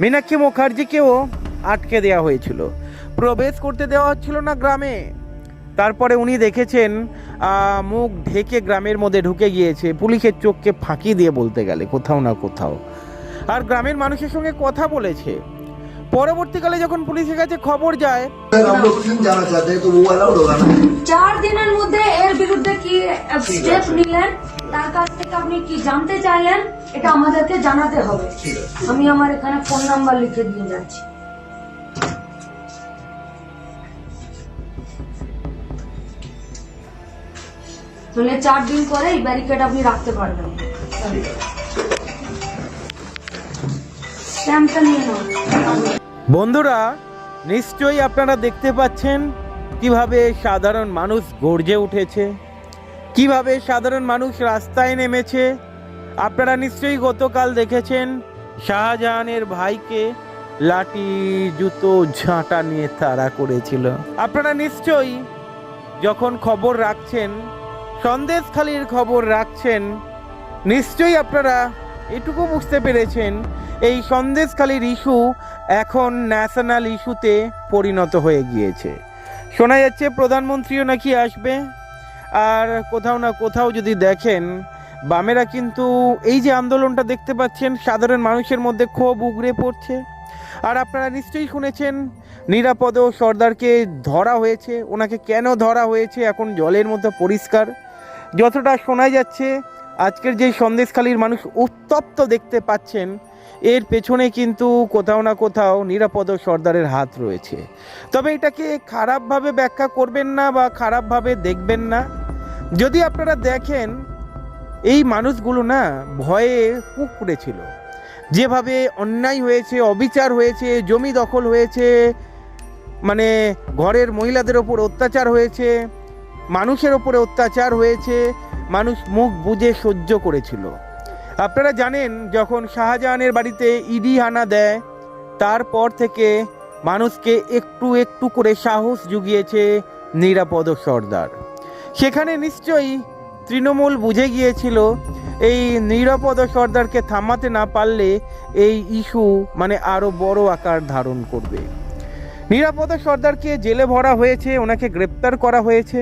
মীনাক্ষী মুখার্জিকেও আটকে দেওয়া হয়েছিল। প্রবেশ করতে দেওয়া হচ্ছিল না গ্রামে। তারপরে উনি দেখেছেন মুখ ঢেকে গ্রামের মধ্যে ঢুকে গিয়েছে। পুলিশের চোখকে ফাঁকি দিয়ে বলতে গেলে, কোথাও না কোথাও। আর গ্রামের মানুষের সঙ্গে কথা বলেছে। পরবর্তীকালে যখন পুলিশের কাছে খবর যায় চার দিনের মধ্যে এর বিরুদ্ধে কি স্টেপ নিলেন? তার কাছ থেকে আপনি কি জানতে চাইলেন? এটা আমাদেরকে জানাতে হবে। আমি আমার এখানে ফোন নাম্বার লিখে দিয়ে যাচ্ছি। তাহলে চার দিন পরে এই ব্যারিকেড আপনি রাখতে পারবেন। বন্ধুরা, নিশ্চয়ই আপনারা দেখতে পাচ্ছেন কীভাবে সাধারণ মানুষ গর্জে উঠেছে, কীভাবে সাধারণ মানুষ রাস্তায় নেমেছে। আপনারা নিশ্চয়ই গতকাল দেখেছেন শাহজাহানের ভাইকে লাঠি, জুতো, ঝাঁটা নিয়ে তাড়া করেছিল। আপনারা নিশ্চয়ই যখন খবর রাখছেন, সন্দেশখালির খবর রাখছেন, নিশ্চয়ই আপনারা এটুকু বুঝতে পেরেছেন এই সন্দেশখালির ইস্যু এখন ন্যাশনাল ইস্যুতে পরিণত হয়ে গিয়েছে। শোনা যাচ্ছে প্রধানমন্ত্রীও নাকি আসবে। আর কোথাও না কোথাও যদি দেখেন, বামেরা কিন্তু এই যে আন্দোলনটা দেখতে পাচ্ছেন, সাধারণ মানুষের মধ্যে ক্ষোভ উগড়ে পড়ছে। আর আপনারা নিশ্চয়ই শুনেছেন, নিরাপদ সর্দারকে ধরা হয়েছে। ওনাকে কেন ধরা হয়েছে? এখন জলের মধ্যে পরিষ্কার। যতটা শোনা যাচ্ছে, আজকের যে সন্দেশখালীর মানুষ উত্তপ্ত দেখতে পাচ্ছেন এর পেছনে কিন্তু কোথাও না কোথাও নিরাপদ সর্দারের হাত রয়েছে। তবে এটাকে খারাপভাবে ব্যাখ্যা করবেন না বা খারাপভাবে দেখবেন না। যদি আপনারা দেখেন, এই মানুষগুলো না ভয়ে কুকুরেছিল যেভাবে অন্যায় হয়েছে, অবিচার হয়েছে, জমি দখল হয়েছে মানে ঘরের মহিলাদের ওপর অত্যাচার হয়েছে, মানুষের ওপরে অত্যাচার হয়েছে, মানুষ মুখ বুঝে সহ্য করেছিল। আপনারা জানেন, যখন শাহজাহানের বাড়িতে ইডি হানা দেয়, তারপর থেকে মানুষকে একটু একটু করে সাহস জুগিয়েছে নিরাপদ সর্দার। সেখানে নিশ্চয়ই তৃণমূল বুঝে গিয়েছিল, এই নিরাপদ সর্দারকে থামাতে না পারলে এই ইস্যু মানে আরও বড় আকার ধারণ করবে। নিরাপদ সর্দারকে জেলে ভরা হয়েছে, ওনাকে গ্রেপ্তার করা হয়েছে।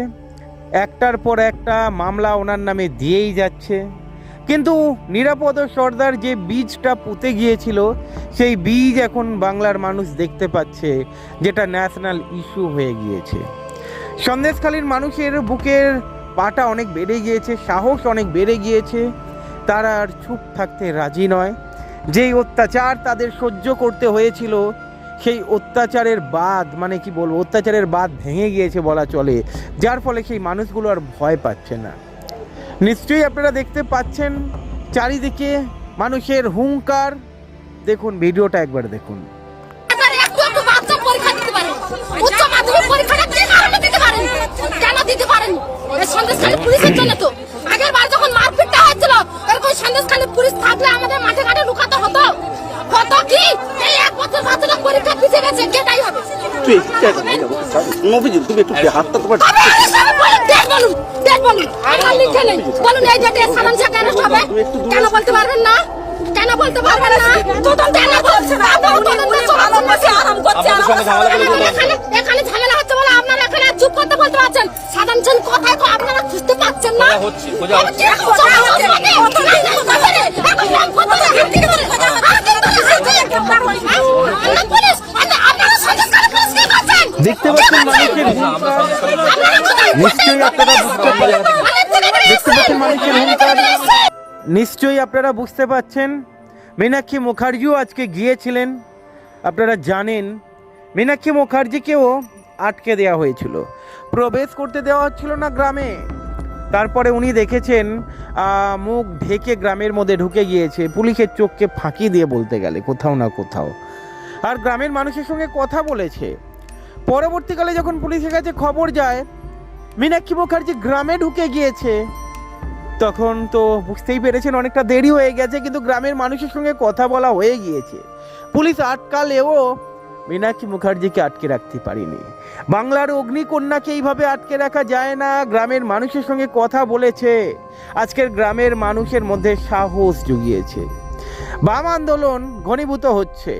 একটার পর একটা মামলা ওনার নামে দিয়েই যাচ্ছে। কিন্তু নিরাপদ সর্দার যে বীজটা পুঁতে গিয়েছিল, সেই বীজ এখন বাংলার মানুষ দেখতে পাচ্ছে, যেটা ন্যাশনাল ইস্যু হয়ে গিয়েছে। সন্দেশখালীর মানুষের বুকের পাটা অনেক বেড়ে গিয়েছে, সাহস অনেক বেড়ে গিয়েছে, তারা আর চুপ থাকতে রাজি নয়। যেই অত্যাচার তাদের সহ্য করতে হয়েছিল, সেই অত্যাচারের বাদ মানে কি বলব, অত্যাচারের বাদ ভেঙে গিয়েছে বলা চলে, যার ফলে সেই মানুষগুলো আর ভয় পাচ্ছে না। নিশ্চয়ই আপনারা দেখতে পাচ্ছেন চারিদিকে মানুষের হুঙ্কার। দেখুন, ভিডিওটা একবার দেখুন। পুলিশের জন্য তো। আগের বার যখন মারপিটটা হয়েছিল, এরকম পুলিশ থাকলে আমাদের মাঠে হতো কি এই এক বছর বাচ্চাটা পরীক্ষা পিছিয়ে গেছে কেটাই হবে তুই তুমি একটু হাতটা তোমার বলুন, বলুন আমার লিখে নেই বলুন এই সালাম শেখ হবে কেন বলতে পারবেন না কেন বলতে পারবেন না তদন্ত কেন না আপনারা চলাচ্ছেন আরাম করছে এখানে এখানে ঝামেলা হচ্ছে বলে আপনারা এখানে চুপ করতে বলতে পারছেন সাধারণ কথায় তো আপনারা বুঝতে পারছেন না হচ্ছে দেখতে পাচ্ছেন মানুষের নিশ্চয়ই আপনারা বুঝতে দেখতে পাচ্ছেন মানুষের নিশ্চয়ই আপনারা বুঝতে পাচ্ছেন। মীনাক্ষী মুখার্জিও আজকে গিয়েছিলেন। আপনারা জানেন, মীনাক্ষী মুখার্জিকেও আটকে দেওয়া হয়েছিল। প্রবেশ করতে দেওয়া হচ্ছিল না গ্রামে। তারপরে উনি দেখেছেন মুখ ঢেকে গ্রামের মধ্যে ঢুকে গিয়েছে। পুলিশের চোখকে ফাঁকি দিয়ে বলতে গেলে, কোথাও না কোথাও। আর গ্রামের মানুষের সঙ্গে কথা বলেছে। পরবর্তীকালে যখন পুলিশের কাছে খবর যায়, মীনাক্ষী মুখার্জি গ্রামে ঢুকে গিয়েছে। তখন তো বুঝতেই পেরেছেন অনেকটা দেরি হয়ে গেছে, কিন্তু গ্রামের মানুষের সঙ্গে কথা বলা হয়ে গিয়েছে। পুলিশ আটকালেও মীনাক্ষী মুখার্জিকে আটকে রাখতে পারিনি। বাংলার অগ্নিকন্যাকে এইভাবে আটকে রাখা যায় না, গ্রামের মানুষের সঙ্গে কথা বলেছে। আজকের গ্রামের মানুষের মধ্যে সাহস জুগিয়েছে। বাম আন্দোলন ঘনীভূত হচ্ছে।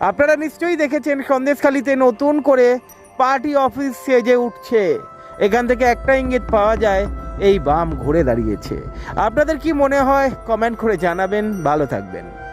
আপনারা নিশ্চয়ই দেখেছেন, সন্দেশখালিতে নতুন করে পার্টি অফিস সেজে উঠছে। এখান থেকে একটা ইঙ্গিত পাওয়া যায়, এই বাম ঘুরে দাঁড়িয়েছে। আপনাদের কি মনে হয়? কমেন্ট করে জানাবেন। ভালো থাকবেন।